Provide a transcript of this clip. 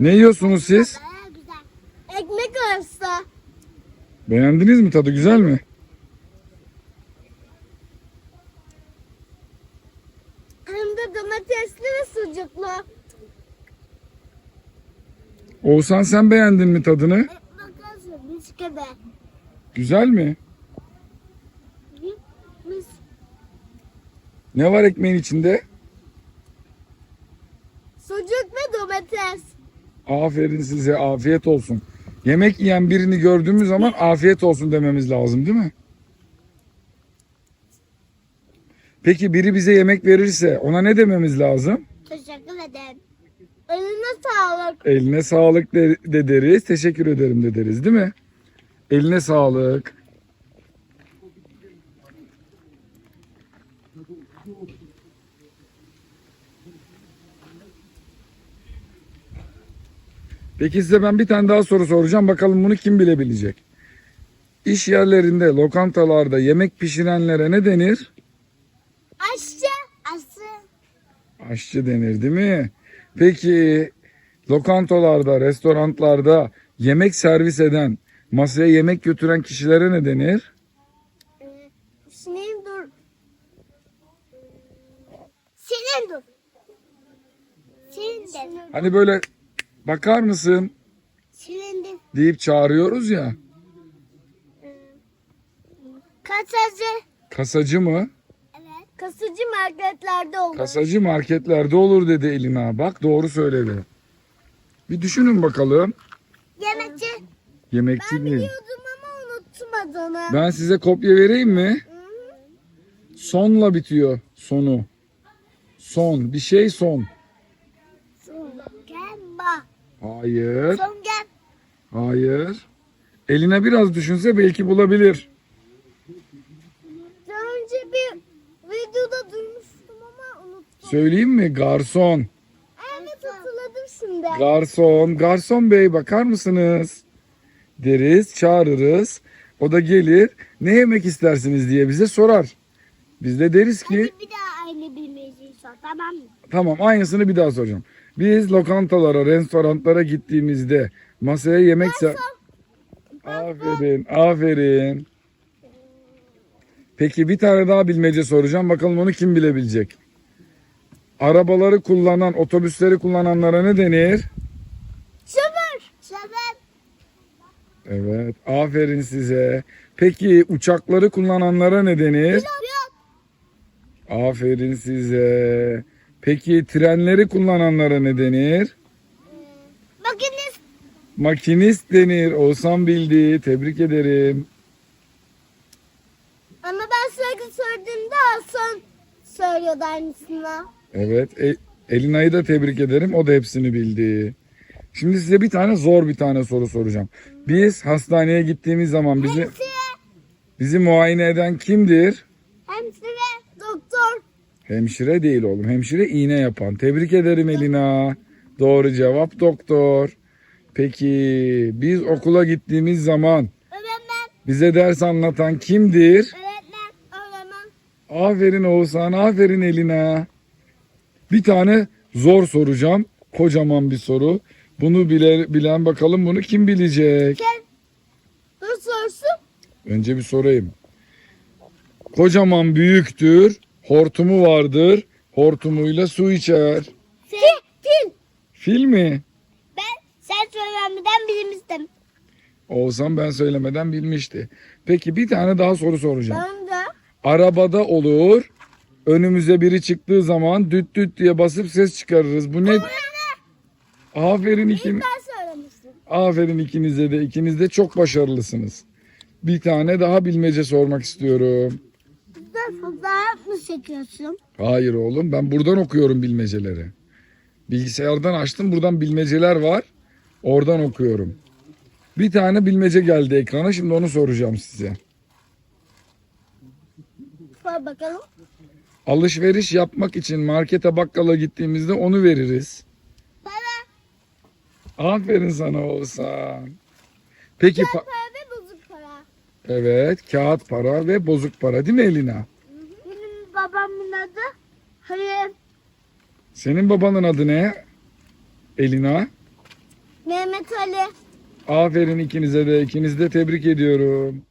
Ne yiyorsunuz siz? Güzel. Ekmek arası. Beğendiniz mi tadı güzel mi? Hem de domatesli ve sucuklu. Oğuzhan sen beğendin mi tadını? Bakarsın mis gibi. Güzel mi? Mis. Ne var ekmeğin içinde? Sucuk ve domates. Aferin size afiyet olsun. Yemek yiyen birini gördüğümüz zaman afiyet olsun dememiz lazım değil mi? Peki biri bize yemek verirse ona ne dememiz lazım? Teşekkür ederim. Eline sağlık. Eline sağlık de, de deriz, teşekkür ederim de deriz değil mi? Eline sağlık. Peki size ben bir tane daha soru soracağım. Bakalım bunu kim bilebilecek? İş yerlerinde, lokantalarda yemek pişirenlere ne denir? Aşçı. Aşı. Aşçı denir değil mi? Peki lokantalarda, restoranlarda yemek servis eden, masaya yemek götüren kişilere ne denir? Ee, Senin dur. Senin dur. Senin de. Hani böyle bakar mısın Senin de. deyip çağırıyoruz ya. Kasacı. Kasacı mı? Evet. Kasıcı marketlerde olur. Kasacı marketlerde olur dedi Elina. Bak doğru söyledi. Bir düşünün bakalım. Yemekçi. Yemekçi Ben mi? biliyordum ama unuttum adını. Ben size kopya vereyim mi? Sonla bitiyor sonu. Son. Bir şey son. Hayır. Songem. Hayır. Eline biraz düşünse belki bulabilir. Daha önce bir videoda duymuştum ama unuttum. Söyleyeyim mi? Garson. Evet hatırladım şimdi. Garson. Garson bey bakar mısınız? Deriz, çağırırız. O da gelir. Ne yemek istersiniz diye bize sorar. Biz de deriz ki Bir daha aynı bilmeceyi sor tamam mı? tamam aynısını bir daha soracağım. Biz lokantalara, restoranlara gittiğimizde masaya yemek ser... Aferin, aferin. Peki bir tane daha bilmece soracağım. Bakalım onu kim bilebilecek? Arabaları kullanan, otobüsleri kullananlara ne denir? Şoför. Şoför. Evet, aferin size. Peki uçakları kullananlara ne denir? Pilot. Aferin size. Peki trenleri kullananlara ne denir? Makinist. Makinist denir. Oğuzhan bildi. Tebrik ederim. Ama ben sürekli söylediğimde Hasan söylüyordu aynısını. Evet. E, Elina'yı da tebrik ederim. O da hepsini bildi. Şimdi size bir tane zor bir tane soru soracağım. Biz hastaneye gittiğimiz zaman bizi bizi muayene eden kimdir? Hemşire. Değil oğlum. Hemşire iğne yapan. Tebrik ederim Elina. Doğru cevap doktor. Peki biz okula gittiğimiz zaman bize ders anlatan kimdir? Aferin Oğuzhan, aferin Elina. Bir tane zor soracağım. Kocaman bir soru. Bunu bile, bilen bakalım bunu kim bilecek? Sen. Dur sorsun. Önce bir sorayım. Kocaman büyüktür, hortumu vardır, hortumuyla su içer. Fil. Fil. Fil mi? Ben sen söylemeden bilmiştim. Oğuzhan ben söylemeden bilmişti. Peki bir tane daha soru soracağım. Ben de. Arabada olur, önümüze biri çıktığı zaman düt düt diye basıp ses çıkarırız. Bu ne? Aferin ikin, aferin ikinize de. İkiniz de çok başarılısınız. Bir tane daha bilmece sormak istiyorum. Fotoğraf mı çekiyorsun? Hayır oğlum ben buradan okuyorum bilmeceleri. Bilgisayardan açtım buradan bilmeceler var. Oradan okuyorum. Bir tane bilmece geldi ekrana şimdi onu soracağım size. Sor bakalım. Alışveriş yapmak için markete bakkala gittiğimizde onu veririz. Para. Aferin sana Oğuzhan. Peki pa- Para ve bozuk para. evet kağıt para ve bozuk para değil mi Elina? Babamın adı Hayır. Senin babanın adı ne? Elina. Mehmet Ali. Aferin ikinize de. İkinizi de tebrik ediyorum.